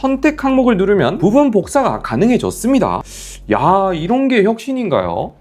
선택 항목을 누르면 부분 복사가 가능해졌습니다. 야, 이런 게 혁신인가요?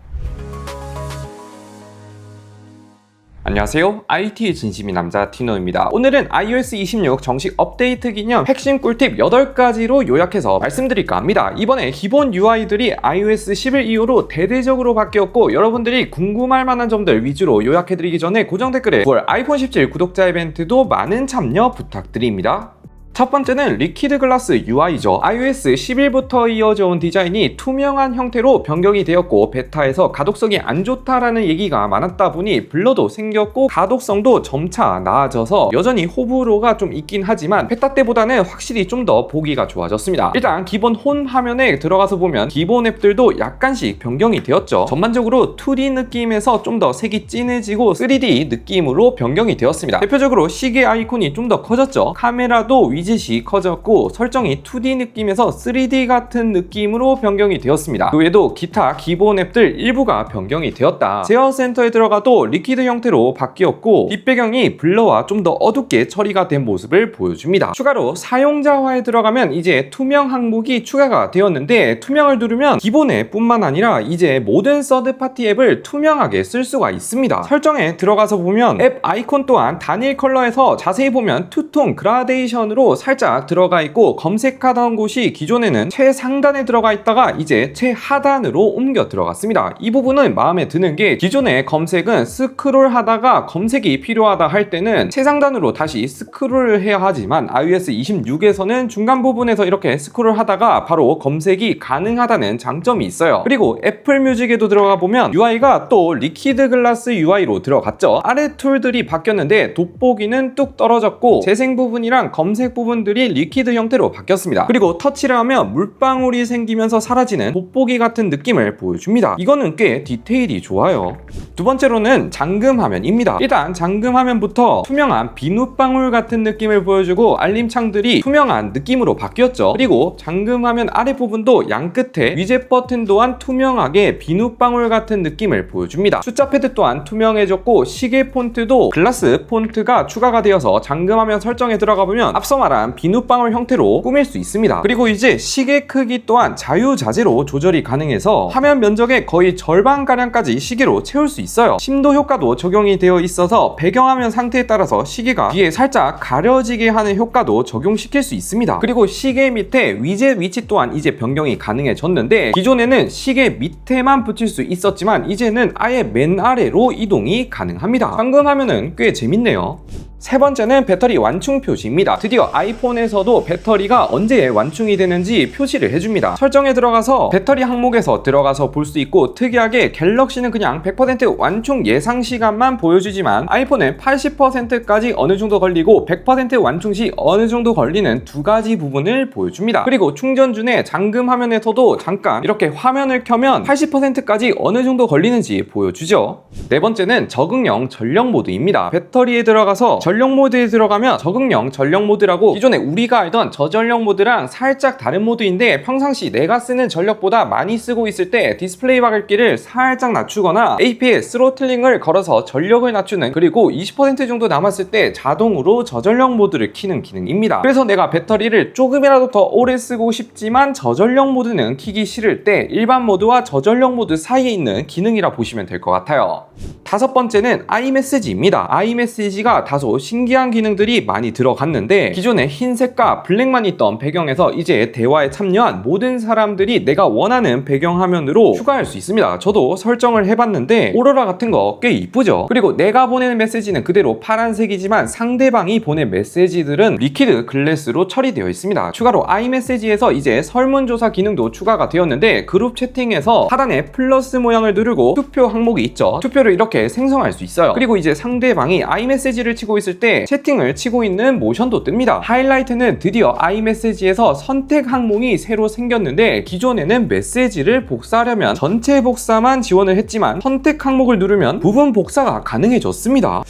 안녕하세요. IT의 진심이 남자 티노입니다. 오늘은 iOS 26 정식 업데이트 기념 핵심 꿀팁 8가지로 요약해서 말씀드릴까 합니다. 이번에 기본 UI들이 iOS 11 이후로 대대적으로 바뀌었고 여러분들이 궁금할 만한 점들 위주로 요약해드리기 전에 고정 댓글에 9월 아이폰 17 구독자 이벤트도 많은 참여 부탁드립니다. 첫 번째는 리퀴드 글라스 UI죠. iOS 11부터 이어져 온 디자인이 투명한 형태로 변경이 되었고 베타에서 가독성이 안 좋다라는 얘기가 많았다 보니 블러도 생겼고 가독성도 점차 나아져서 여전히 호불호가 좀 있긴 하지만 베타 때보다는 확실히 좀 더 보기가 좋아졌습니다. 일단 기본 홈 화면에 들어가서 보면 기본 앱들도 약간씩 변경이 되었죠. 전반적으로 2D 느낌에서 좀 더 색이 진해지고 3D 느낌으로 변경이 되었습니다. 대표적으로 시계 아이콘이 좀 더 커졌죠. 카메라도 위 젯이 커졌고 설정이 2D 느낌에서 3D 같은 느낌으로 변경이 되었습니다. 그 외에도 기타 기본 앱들 일부가 변경이 되었다. 제어 센터에 들어가도 리퀴드 형태로 바뀌었고 뒷배경이 블러와 좀 더 어둡게 처리가 된 모습을 보여줍니다. 추가로 사용자화에 들어가면 이제 투명 항목이 추가가 되었는데 투명을 누르면 기본 앱뿐만 아니라 이제 모든 서드파티 앱을 투명하게 쓸 수가 있습니다. 설정에 들어가서 보면 앱 아이콘 또한 단일 컬러에서 자세히 보면 투톤 그라데이션으로 살짝 들어가 있고 검색하던 곳이 기존에는 최상단에 들어가 있다가 이제 최하단으로 옮겨 들어갔습니다. 이 부분은 마음에 드는 게 기존의 검색은 스크롤 하다가 검색이 필요하다 할 때는 최상단으로 다시 스크롤을 해야 하지만 iOS 26에서는 중간 부분에서 이렇게 스크롤 하다가 바로 검색이 가능하다는 장점이 있어요. 그리고 애플 뮤직에도 들어가 보면 UI가 또 리퀴드 글라스 UI로 들어갔죠. 아래 툴들이 바뀌었는데 돋보기는 뚝 떨어졌고 재생 부분이랑 검색 부분 들이 리퀴드 형태로 바뀌었습니다. 그리고 터치를 하면 물방울이 생기면서 사라지는 돋보기 같은 느낌을 보여줍니다. 이거는 꽤 디테일이 좋아요. 두 번째로는 잠금 화면입니다. 일단 잠금 화면부터 투명한 비눗방울 같은 느낌을 보여주고 알림창들이 투명한 느낌으로 바뀌었죠. 그리고 잠금 화면 아랫부분도 양 끝에 위젯 버튼 또한 투명하게 비눗방울 같은 느낌을 보여줍니다. 숫자 패드 또한 투명해졌고 시계 폰트도 글라스 폰트가 추가가 되어서 잠금 화면 설정에 들어가 보면 앞서 말한 비눗방울 형태로 꾸밀 수 있습니다. 그리고 이제 시계 크기 또한 자유자재로 조절이 가능해서 화면 면적의 거의 절반가량까지 시계로 채울 수 있어요. 심도 효과도 적용이 되어 있어서 배경화면 상태에 따라서 시계가 뒤에 살짝 가려지게 하는 효과도 적용시킬 수 있습니다. 그리고 시계 밑에 위젯 위치 또한 이제 변경이 가능해졌는데 기존에는 시계 밑에만 붙일 수 있었지만 이제는 아예 맨 아래로 이동이 가능합니다. 방금 화면은 꽤 재밌네요. 세 번째는 배터리 완충 표시입니다. 드디어 아이폰에서도 배터리가 언제 완충이 되는지 표시를 해줍니다. 설정에 들어가서 배터리 항목에서 들어가서 볼 수 있고 특이하게 갤럭시는 그냥 100% 완충 예상 시간만 보여주지만 아이폰은 80%까지 어느 정도 걸리고 100% 완충 시 어느 정도 걸리는 두 가지 부분을 보여줍니다. 그리고 충전 중에 잠금 화면에서도 잠깐 이렇게 화면을 켜면 80%까지 어느 정도 걸리는지 보여주죠. 네 번째는 적응형 전력 모드입니다. 배터리에 들어가서 전력 모드에 들어가면 적응형 전력 모드라고 기존에 우리가 알던 저전력 모드랑 살짝 다른 모드인데 평상시 내가 쓰는 전력보다 많이 쓰고 있을 때 디스플레이 밝기를 살짝 낮추거나 AP에 스로틀링을 걸어서 전력을 낮추는 그리고 20% 정도 남았을 때 자동으로 저전력 모드를 키는 기능입니다. 그래서 내가 배터리를 조금이라도 더 오래 쓰고 싶지만 저전력 모드는 키기 싫을 때 일반 모드와 저전력 모드 사이에 있는 기능이라 보시면 될 것 같아요. 다섯 번째는 아이메시지입니다. 아이메시지가 다소 신기한 기능들이 많이 들어갔는데 기존에 흰색과 블랙만 있던 배경에서 이제 대화에 참여한 모든 사람들이 내가 원하는 배경 화면으로 추가할 수 있습니다. 저도 설정을 해봤는데 오로라 같은 거 꽤 이쁘죠? 그리고 내가 보내는 메시지는 그대로 파란색이지만 상대방이 보낸 메시지들은 리퀴드 글래스로 처리되어 있습니다. 추가로 아이메시지에서 이제 설문조사 기능도 추가가 되었는데 그룹 채팅에서 하단에 플러스 모양을 누르고 투표 항목이 있죠. 투표를 이렇게 생성할 수 있어요. 그리고 이제 상대방이 아이메시지를 치고 있을 때 채팅을 치고 있는 모션도 뜹니다. 하이라이트는 드디어 아이메시지에서 선택 항목이 새로 생겼는데 기존에는 메시지를 복사하려면 전체 복사만 지원을 했지만 선택 항목을 누르면 부분 복사가 가능해졌습니다.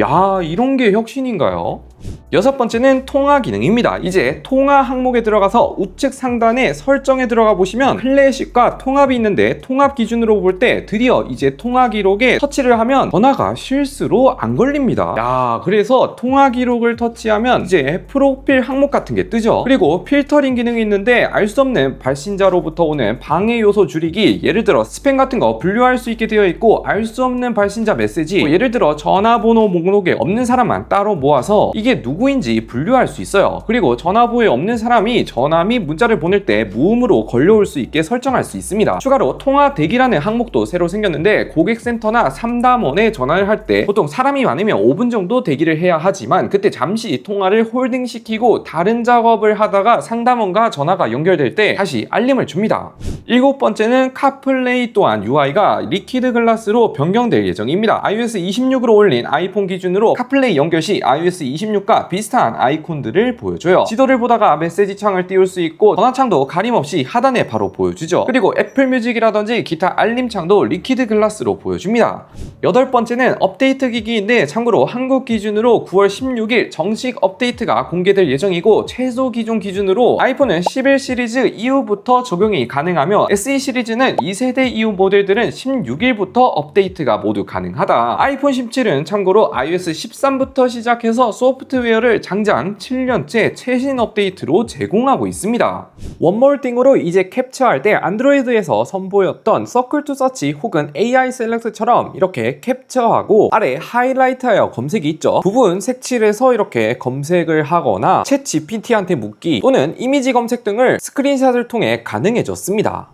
야, 이런 게 혁신인가요? 여섯 번째는 통화 기능입니다. 이제 통화 항목에 들어가서 우측 상단에 설정에 들어가 보시면 클래식과 통합이 있는데 통합 기준으로 볼 때 드디어 이제 통화 기록에 터치를 하면 전화가 실수로 안 걸립니다. 야, 그래서 통화 기록을 터치하면 이제 프로필 항목 같은 게 뜨죠. 그리고 필터링 기능이 있는데 알 수 없는 발신자로부터 오는 방해 요소 줄이기, 예를 들어 스팸 같은 거 분류할 수 있게 되어 있고 알 수 없는 발신자 메시지, 뭐 예를 들어 전화번호 목록에 없는 사람만 따로 모아서 이게 누구인지 분류할 수 있어요. 그리고 전화부에 없는 사람이 및 문자를 보낼 때 무음으로 걸려올 수 있게 설정할 수 있습니다. 추가로 통화 대기라는 항목도 새로 생겼는데 고객센터나 상담원에 전화를 할 때 보통 사람이 많으면 5분 정도 대기를 해야 하지만 그때 잠시 통화를 홀딩시키고 다른 작업을 하다가 상담원과 전화가 연결될 때 다시 알림을 줍니다. 일곱 번째는 카플레이 또한 UI가 리퀴드 글라스로 변경될 예정입니다. iOS 26으로 올린 아이폰 기준으로 카플레이 연결 시 iOS 26과 비슷한 아이콘들을 보여줘요. 지도를 보다가 메시지 창을 띄울 수 있고 전화창도 가림없이 하단에 바로 보여주죠. 그리고 애플 뮤직이라든지 기타 알림 창도 리퀴드 글라스로 보여줍니다. 여덟 번째는 업데이트 기기인데 참고로 한국 기준으로 9월 16일 정식 업데이트가 공개될 예정이고 최소 기종 기준으로 아이폰은 11 시리즈 이후부터 적용이 가능하며 SE 시리즈는 2세대 이후 모델들은 16일부터 업데이트가 모두 가능하다. 아이폰 17은 참고로 iOS 13부터 시작해서 소프트웨어를 장장 7년째 최신 업데이트로 제공하고 있습니다. 원몰띵으로 이제 캡처할 때 안드로이드에서 선보였던 서클 투 서치 혹은 AI 셀렉트처럼 이렇게 캡처하고 아래 하이라이트하여 검색이 있죠. 부분 색칠해서 이렇게 검색을 하거나 챗 GPT한테 묻기 또는 이미지 검색 등을 스크린샷을 통해 가능해졌습니다.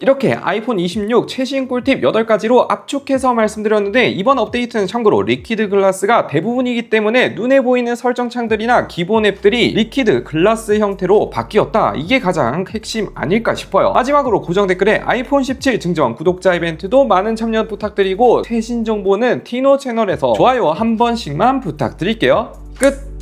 이렇게 아이폰 26 최신 꿀팁 8가지로 압축해서 말씀드렸는데 이번 업데이트는 참고로 리퀴드 글라스가 대부분이기 때문에 눈에 보이는 설정창들이나 기본 앱들이 리퀴드 글라스 형태로 바뀌었다. 이게 가장 핵심 아닐까 싶어요. 마지막으로 고정 댓글에 아이폰 17 증정 구독자 이벤트도 많은 참여 부탁드리고 최신 정보는 티노 채널에서 좋아요 한 번씩만 부탁드릴게요. 끝!